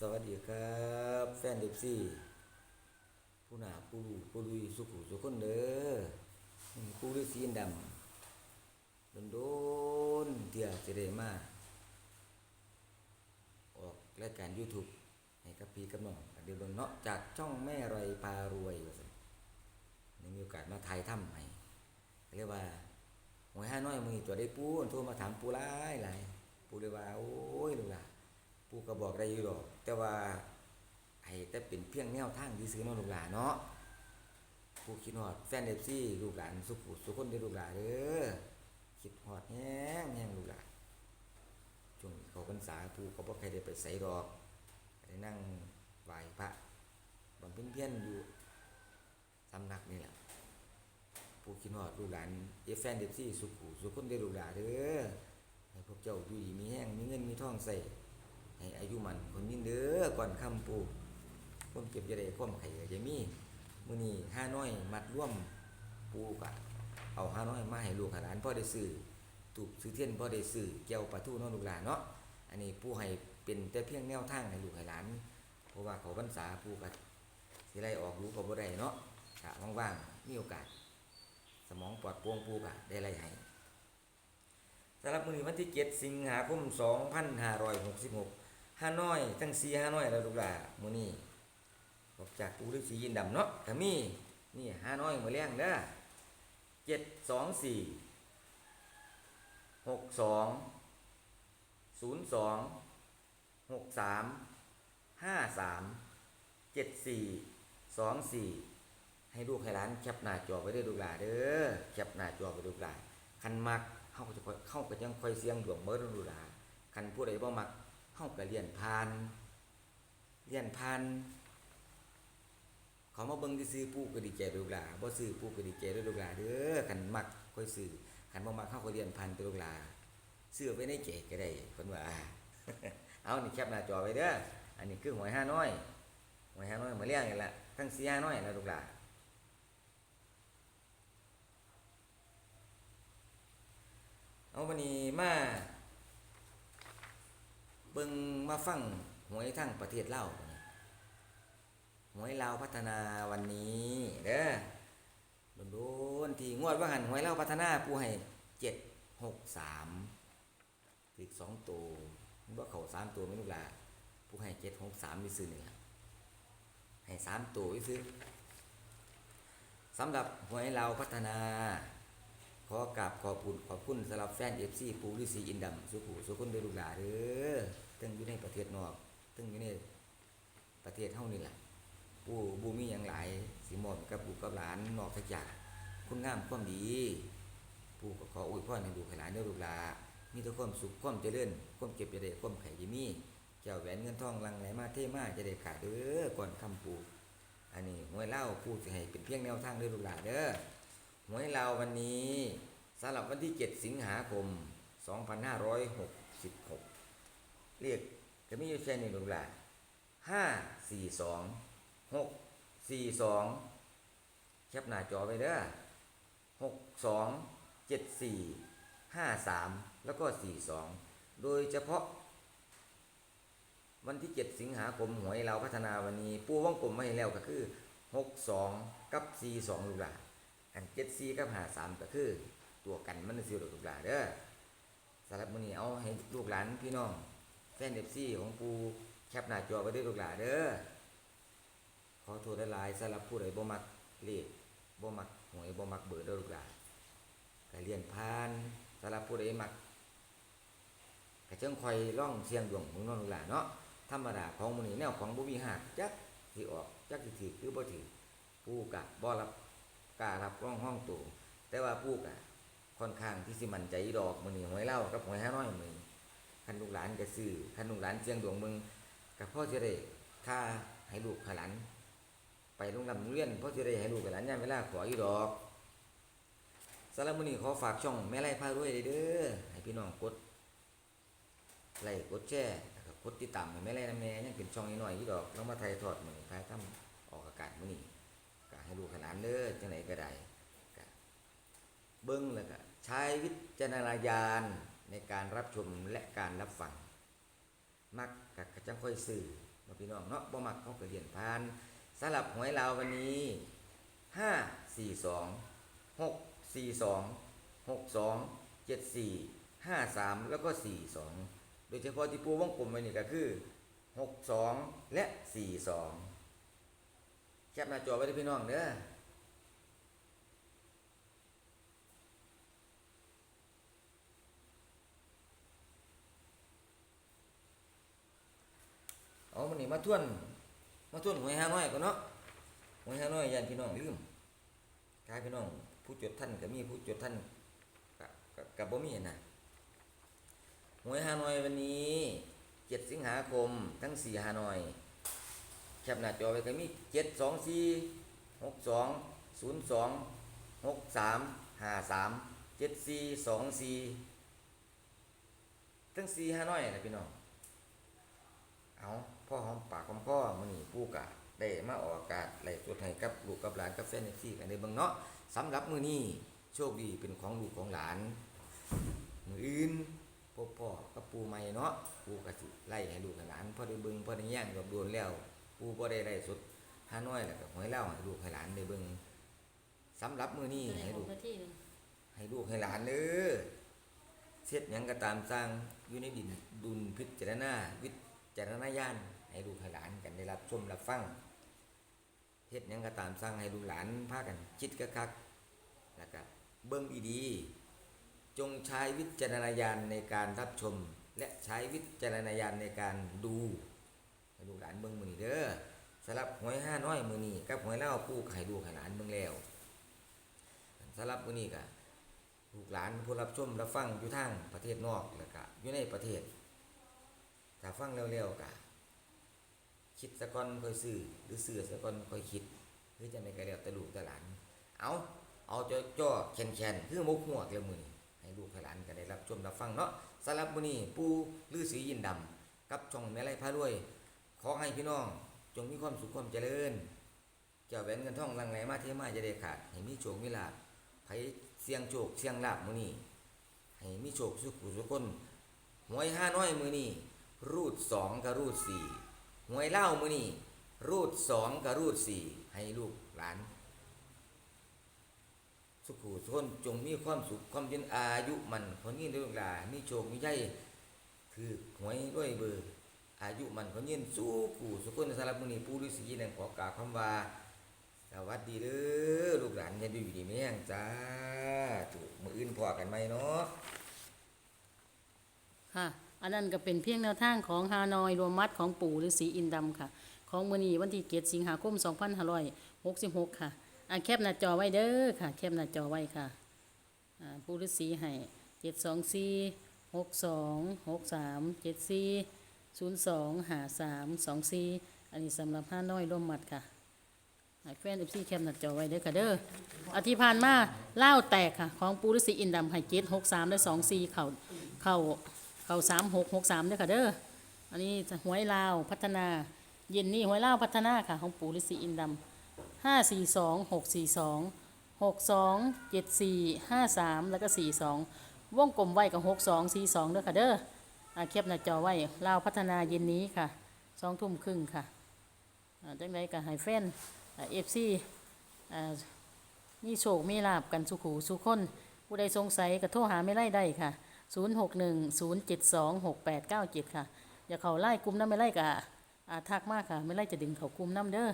สวัสดีครับ แฟนเด็กซี่ผู้หนาผู้ลูผู้ลุยสุขุสุขคนเด้อผู้ฤาษีดำโดนโดนเที่ยจะได้มาออกรายการ YouTube ให้กับพี่กับน้องเดี๋ยวเบิ่งเนาะจากช่องแม่ไรพารวยว่าซั่นได้มีโอกาสมาถ่ายทำให้เรียกว่าหวยห้าน้อยมือตัวได้ปูโทรมาถามปูหลายหลายปูเลยว่าโอ้ยลูกหลาน ปู่ก็บอกได้อยู่ดอก แต่ว่าให้แต่เป็นเพียงแนวทางที่ซื้อๆเนาะลูกหลานเนาะปู่คิดฮอดแฟนเอฟซีลูกหลานสุขุสุขคนเด้ลูกหลานเด้อคิดฮอดแห้งแห้งลูกหลานช่วงเขาพรรษาปู่ก็บ่ใครได้ไปไสดอกได้นั่งไหว้พระบำเพ็ญเพียรอยู่สำนักนี่แหละปู่คิดฮอดลูกหลานเอฟแฟนเอฟซีสุขุสุขคนเด้ลูกหลานเด้อให้พวกเจ้าอยู่ดีมีแห้งมีเงินมีทองใส่ ให้อายุมันคนยิ่งเด้อก่อนคำปูความเก็บจะได้ความไข่จะมีมือนี้ห้าน้อยมัดร่วมปูกะเอาห้าน้อยมาให้ลูกให้หลานพ่อได้ซื้อตูบซื้อเทียนพ่อได้ซื้อแก้วปลาทูน้องลูกหลานเนาะอันนี้ปูให้เป็นแต่เพียงแนวทางให้ลูกให้หลานเพราะว่าเขาพรรษาปูก็สิไล่ออกรู้ก็บ่ได้เนาะถ้าว่างๆมีโอกาส สมองปลอดโปร่งปูก็ได้ไล่ให้สำหรับมือนี้วันที่7สิงหาคม2566 ฮานอยทั้งสี่ฮานอยแล้วลูกหลานมื้อนี้ออกจากปูฤาษียินดำเนาะก็มีนี่ฮานอยมื้อแรงเด้อเจ็ดสองสี่หกสองศูนย์สองหกสามห้าสามเจ็ดสี่สองสี่ให้ลูกให้หลานแคปหน้าจอไว้เด้อลูกหลาเด้อแคปหน้าจอไว้ลูกหลาคันมักเฮาก็จะเข้าก็ยังคอยเสียงดวงเบิดลูกหลาคันผู้ใดบ่มัก เฮาก็เรียนผ่าน เรียนผ่านเขามาเบิ่งซื่อปูก็ดีใจเด้อลูกหลาบ่ซื้อปูก็ดีใจด้อลูกหลาเด้อคันมักค่อยซื้อคันบ่มักเฮาก็เรียนผ่านเด้อลูกหลาซื้อไว้ในเจก็ได้เพิ่นว่าเอานี่แคปหน้าจอไว้เด้ออันนี้คือหวยห้าน้อยหวยห้าน้อยมาเลี้ยงกันละทั้งสี่ห้าน้อยนะลูกหลาเอาวันนี้มา เบิ่งมาฟังหวยทั้งประเทศลาหวยลาวพัฒนาวันนี้เด้อโดนๆที่งวดว่าหันหวยลาวพัฒนาผู้ให้เจ็ดหกสามอีกสองตัวว่าเขาสามตัวไม่รู้ละผู้ให้เจ็ดหกสามวิซื้อเนี่ยให้สามตัววิซื้อสำหรับหวยลาวพัฒนา ขอกราบขอบคุณขอบคุณสำหรับแฟนเอฟซีปูฤาษีอินดำสุขุสุขุนเดอลูกลาเด้อ ตั้งอยู่ในประเทศนอกตั้งอยู่ในประเทศเฮานี่แหละปูบูมีอย่างหลายสิมอนกับลูกับหลานนอกจากคุณงามความดีปูก็ขออวยพรให้ลูกหลานเด้อลูกหลามีแต่ความสุขความเจริญความเก็บจะได้ความไข่จะมีแก้วแหวนเงินทองลังไหลมาเท่มาจะได้ขาดเด้อก่อนคำปูอันนี้หวยเล่าปูจะให้เป็นเพียงแนวทางเด้อลูกหลาเด้อหวยเราวันนี้สำหรับวันที่ 7 สิงหาคม 2566 เรียกก็มีอยู่แค่นี้ลูกหลานห้าสี่สองหกสี่สองแคปหน้าจอไปเด้อหกสองเจ็ดสี่ห้าสามแล้วก็สี่สองโดยเฉพาะ วันที่7สิงหาคมหวยเราพัฒนาวันนี้ ปูว่องกลมมาให้แล้วก็คือ62กับ42ลูกหลานอันเจ็ดซีกับห้าสามก็คือ ตัวกันมันสิลูกหลานเด้อสำหรับมื้อนี้เอาให้ลูกหลานพี่น้อง แฟนเอฟซีของปูแคปหน้าจอไว้ด้วยลูกหลานเด้อขอโทษหลายๆสำหรับผู้ใดบ่มักเลขบ่มักหวยบ่มักเบอร์ด้อลูกหลานก็เรียนผ่านสำหรับผู้ใดมักก็จังคอยล่องเสียงดวงของน้องลูกหลานเนาะธรรมดาของมื้อนี้แนวของบ่มีหักจักสิออกจักสิถือหรือบ่ถือปูกะบ่รับกล้ารับร่องห้องตัวแต่ว่าผู้กะค่อนข้างที่สิมั่นใจดอกมือนี่หวยเล่ากับหวยห้าน้อยมือ คันลูกหลานก็ซื้อคันลูกหลานเสียงดวงมึงกับพ่อจะได้ค่าให้ลูกให้หลานไปโรงเรียนโรงเรียนพ่อจะได้ให้ลูกให้หลานย่ามเวลาขออยู่ดอกสำหรับมื้อนี้ขอฝากช่องแม่ไร่พารวยเด้อให้พี่น้องกดไลค์กดแชร์กดติดตามให้แม่ไร่นะแม่ยังเป็นช่องน้อยๆอยู่ดอกแล้วมาถ่ายทอดเหมือนี้ถ่ายทำออกอากาศมื้อนี้ก็ให้ลูกให้หลานเด้อจังไหนก็ได้เบิ้งแล้วก็ใช้วิจารณญาณ ในการรับชมและการรับฟังมักกะจังค่อยสื่อบ่พี่น้องเนาะบ่มักเขาก็เรียนผ่านสำหรับหวยลาววันนี้ห้าสี่สองหกสี่สองหกสองเจ็ดสี่ห้าสามแล้วก็สี่สองโดยเฉพาะที่ปูวงกลมไว้นี่ก็คือหกสองและสี่สองแคปหน้าจอไว้ด้วยพี่น้องเด้อเอามั นนี่มาทวน มาทวนหวยห้าน้อยก่อนเนาะหวยฮานอยยันพี่น้องลืมกายพี่น้อง ผู้จดท่านก็มีผู้จดท่านกับกับบ่มีนะหวยฮานอยวันนี้เจ็ดสิงหาคมทั้งสี่ฮานอยแคปหน้าจอไว้ก็มีเจ็ดสองสี่หกสองศูนย์สองหกสามห้าสามเจ็ดสี่สองสี่ทั้งสี่ฮานอยนะพี่น้อง พ่อหอมปากหอมคอมื้อนี้ผู้กะได้มาออกอากาศไล่สดให้กับลูกกับหลานกับแฟนซี่กันในเบิ่งเนาะสำหรับมื้อนี้โชคดีเป็นของลูกของหลานมื้ออื่นพ่อพ่อกับปู่ใหม่เนาะปู่ก็สิไล่ให้ลูกให้หลานพอได้เบิ่งพอได้แย่งกับโดนแล้วปู่บ่ได้ไล่สดหาน้อยแล้วก็หวยเล่าให้ลูกให้หลานได้เบิ่งสำหรับมื้อนี้ในให้หลูกกนาทีหนึงให้ลูกให้หลานเด้อเฮ็ดหยังก็ตามสร้างอยู่ในดินดุลพิจารณาวิจารณญาณ ให้ลูกให้หลานกันได้รับชมรับฟังเฮ็ดยังก็ตามสร้างให้ลูกหลานพากันคิดคักแล้วก็เบิ่งดีๆจงใช้วิจารณญาณในการรับชม และใช้วิจารณญาณในการดูให้ลูกหลานเบิ่งมือนี้เด้อสำหรับหวยห้าน้อยมือนี้กับหวยเล่าปู่ให้ลูกให้หลานเบิ่งแล้วสำหรับมือนี้ก็ลูกหลานผู้รับชมรับฟังอยู่ทางประเทศนอกแล้วก็อยู่ในประเทศถ้าฟังเร็วๆก็ คิดสะก่อนค่อยซื้อหรือซื้อสะก่อนค่อยคิดหรือจะในกระเดียวต่ลูกต่หลานเอาเอาจ่อจ่อแข็งๆคือมุกหัวเกลียวมือนให้ลูกให้หลานก็ได้รับชมรับฟังเนาะสำหรับมื้อนี้ปู่ฤาษียินดำกับช่องแม่ไร่พารวย ขอให้พี่น้อง จงมีความสุขความเจริญเจ้าแหวนเงินทองลังไหลมาเทมาจะได้ขาดให้มีโชคมีลาภไผเสียงโชคเสียงลาบมื้อนี้ให้มีโชคสุขสุขคนหวยห้าน้อยมื้อนี้รูดสองกับรูดสี่ หวยเล่ามือนี้รูดสองกับรูดสี่ให้ลูกหลาน สุขุสุขคนจงมีความสุขความยืนอายุมันคนยืนี้ลูกหลานมีโชคมีใจคือหวยด้วยเบอร์อายุมันคนยืนสู้ขู่สุขคนสำหรับมื้อนี้ผู้ฤาษีนั่นขอกราบคำว่าสวัสดีเด้อลูกหลานยันดูอยู่ดีไม่แห้งจ้าถูกมืออื่นพอกันไหมเนาะค่ะ อันนั้นก็เป็นเพียงแนวทางของฮานอยรวมมัดของปู่ฤาษีอินดำค่ะ ของมือนีวันที่7สิงหาคม2566 ค่ะอ่าแคปหน้าจอไว้เด้อค่ะ แคปหน้าจอไว้ค่ะอ่าปู่ฤาษีให้724 62 63 74 02 53 24 อันนี้สำหรับฮานอยรวมมัดค่ะให้แฟน FC แคปหน้าจอไว้เด้อค่ะเด้ออาทิตย์ผ่านมาเล่าแตกค่ะ ของปู่ฤษีอินดำให้763และ24เข้าเข้า เขาสามหกหกสามเด้อค่ะเด้ออันนี้หวยลาวพัฒนา เย็นนี้หวยลาวพัฒนาค่ะ ของปู่ฤาษีอินดำห้าสี่สองหกสี่สองหกสองเจ็ดสี่ห้าสามแล้วก็สี่สองวงกลมไว้กับหกสองสี่สองเด้อค่ะเด้ออาเก็บหน้าจอไว้ลาวพัฒนาเย็นนี้ค่ะสองทุ่มครึ่งค่ะจังไรกับไฮแฟนเอฟซีมีโชคมีลาบกันสุขูสุขคนผู้ใดสงสัยก็โทรหาไม่ไล่ได้ค่ะ 0610726897 ค่ะ อย่าเขาไล่กลุ่มน้ำไม่ไล่กะอาทักมากค่ะ ไม่ไล่จะดึงเขากลุ่มน้ำเด้อ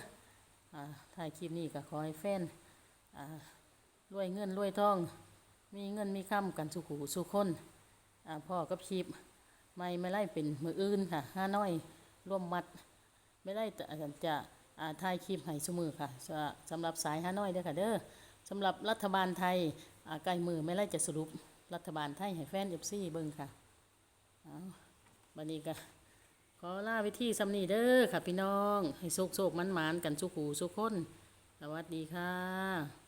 อ่าถ่ายคลิปนี้ก็ขอให้แฟนอ่ารวยเงินรวยทอง มีเงินมีคำกันสุขหูสุขคนอ่าพ่อกับคลิปไม่ไม่ไล่เป็นมืออื่นค่ะห้าน้อยร่วมมัด ไม่ได้จะจะอ่าถ่ายคลิปให้สมือค่ะสำหรับสายห้าน้อยเด้อค่ะเด้อสำหรับรัฐบาลไทยอ่าใกล้มือไม่ไล่จะสรุป รัฐบาลไทยให้แฟนเอฟซีเบิ่งค่ะเอาบันนี้ก็ขอลาวิธีสำนีเด้อค่ะพี่น้อง ให้โชคโชคมันหมานกันสุขหูสุขคน สวัสดีค่ะ